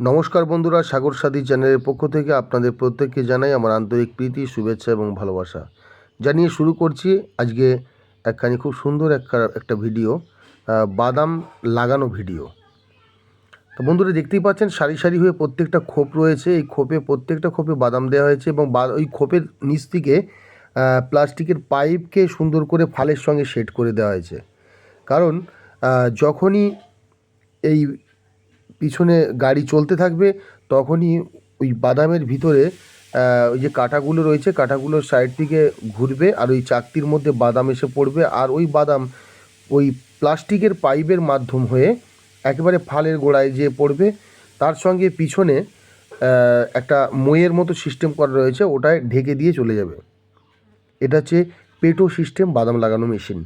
নমস্কার বন্ধুরা, সাগর সাথী চ্যানেলের পক্ষ থেকে আপনাদের প্রত্যেককে জানাই আমার আন্তরিক প্রীতি, শুভেচ্ছা এবং ভালোবাসা। জানিয়ে শুরু করছি আজকে একখানি খুব সুন্দর একটা ভিডিও বাদাম লাগানো ভিডিও। তো বন্ধুরা, দেখতেই পাচ্ছেন সারি সারি হয়ে প্রত্যেকটা খোপ রয়েছে। এই খোপে প্রত্যেকটা খোপে বাদাম দেওয়া হয়েছে এবং ওই খোপের নিচ থেকে প্লাস্টিকের পাইপকে সুন্দর করে ফালের সঙ্গে সেট করে দেওয়া হয়েছে। কারণ যখনই এই পিছনে গাড়ি চলতে থাকবে, তখনই ওই বাদামের ভিতরে ওই যে কাঁটাগুলো রয়েছে কাঁটাগুলোর সাইড থেকে ঘুরবে আর ওই চাকতির মধ্যে বাদাম এসে পড়বে আর ওই বাদাম ওই প্লাস্টিকের পাইপের মাধ্যম হয়ে একেবারে ফালের গোড়ায় যেয়ে পড়বে। তার সঙ্গে পিছনে একটা মইয়ের মতো সিস্টেম করা রয়েছে, ওটায় ঢেকে দিয়ে চলে যাবে। এটা হচ্ছে পেটো সিস্টেম বাদাম লাগানো মেশিন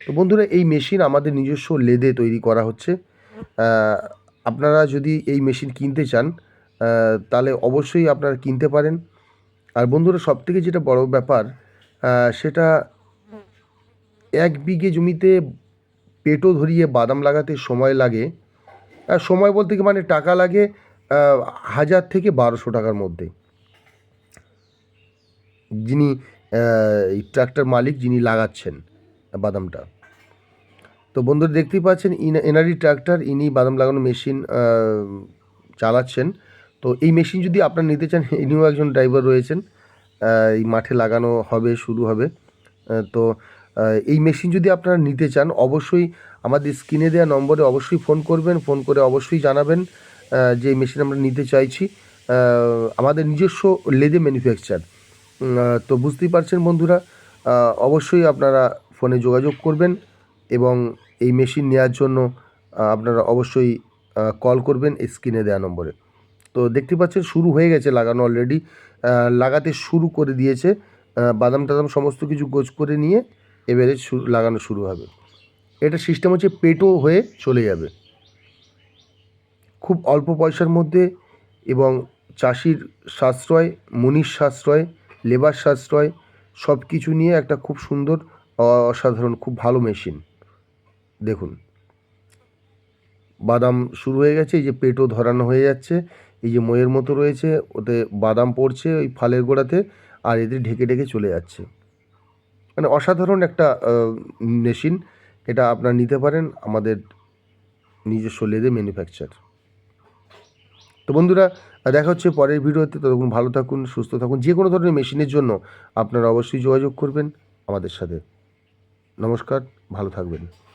তো বন্ধুরা, এই মেশিন আমাদের নিজস্ব লেদে তৈরি করা হচ্ছে। আপনারা যদি এই মেশিন কিনতে চান তাহলে অবশ্যই আপনারা কিনতে পারেন। আর বন্ধুরা, সবথেকে যেটা বড় ব্যাপার সেটা এক বিঘে জমিতে পেটো ধরিয়ে বাদাম লাগাতে সময় লাগে। সময় বলতে কি মানে টাকা লাগে হাজার থেকে বারোশো টাকার মধ্যে। যিনি ট্রাক্টর মালিক যিনি লাগাচ্ছেন বাদামটা। তো বন্ধুরা দেখতেই পাচ্ছেন এনারই ট্রাক্টর ইনি বাদাম লাগানো মেশিন চালাচ্ছেন। তো এই মেশিন যদি আপনারা নিতে চান, ইনিও একজন ড্রাইভার রয়েছেন এই মাঠে লাগানো হবে, শুরু হবে। তো এই মেশিন যদি আপনারা নিতে চান, অবশ্যই আমাদের স্ক্রিনে দেওয়া নম্বরে অবশ্যই ফোন করবেন, ফোন করে অবশ্যই জানাবেন যে এই মেশিন আমরা নিতে চাইছি। আমাদের নিজস্ব লেদে ম্যানুফ্যাকচার। তো বুঝতেই পারছেন বন্ধুরা অবশ্যই আপনারা ফোনে যোগাযোগ করবেন এবং এই মেশিন নেওয়ার জন্য আপনারা অবশ্যই কল করবেন স্ক্রিনে দেওয়া নম্বরে। তো দেখতে পাচ্ছেন শুরু হয়ে গেছে লাগানো অলরেডি লাগাতে শুরু করে দিয়েছে। বাদাম টাদাম সমস্ত কিছু গোছ করে নিয়ে এবারে লাগানো শুরু হবে। এটা সিস্টেম হচ্ছে পেটো হয়ে চলে যাবে। খুব অল্প পয়সার মধ্যে এবং চাষির সাশ্রয়, মুনির সাশ্রয়, লেবার সাশ্রয় সব কিছু নিয়ে একটা খুব সুন্দর অসাধারণ, খুব ভালো মেশিন দেখুন। বাদাম শুরু হয়ে গেছে, এই যে পেটও ধরানো হয়ে যাচ্ছে, এই যে ময়ের মতো রয়েছে, ওতে বাদাম পড়ছে ওই ফালের গোড়াতে আর এদের ঢেকে ঢেকে চলে যাচ্ছে। মানে অসাধারণ একটা মেশিন, এটা আপনারা নিতে পারেন, আমাদের নিজস্ব লেদে ম্যানুফ্যাকচার। তো বন্ধুরা দেখা হচ্ছে পরের ভিডিওতে, ততক্ষণ ভালো থাকুন, সুস্থ থাকুন, যে কোনো ধরনের মেশিনের জন্য আপনারা অবশ্যই যোগাযোগ করবেন আমাদের সাথে। নমস্কার, ভালো থাকবেন।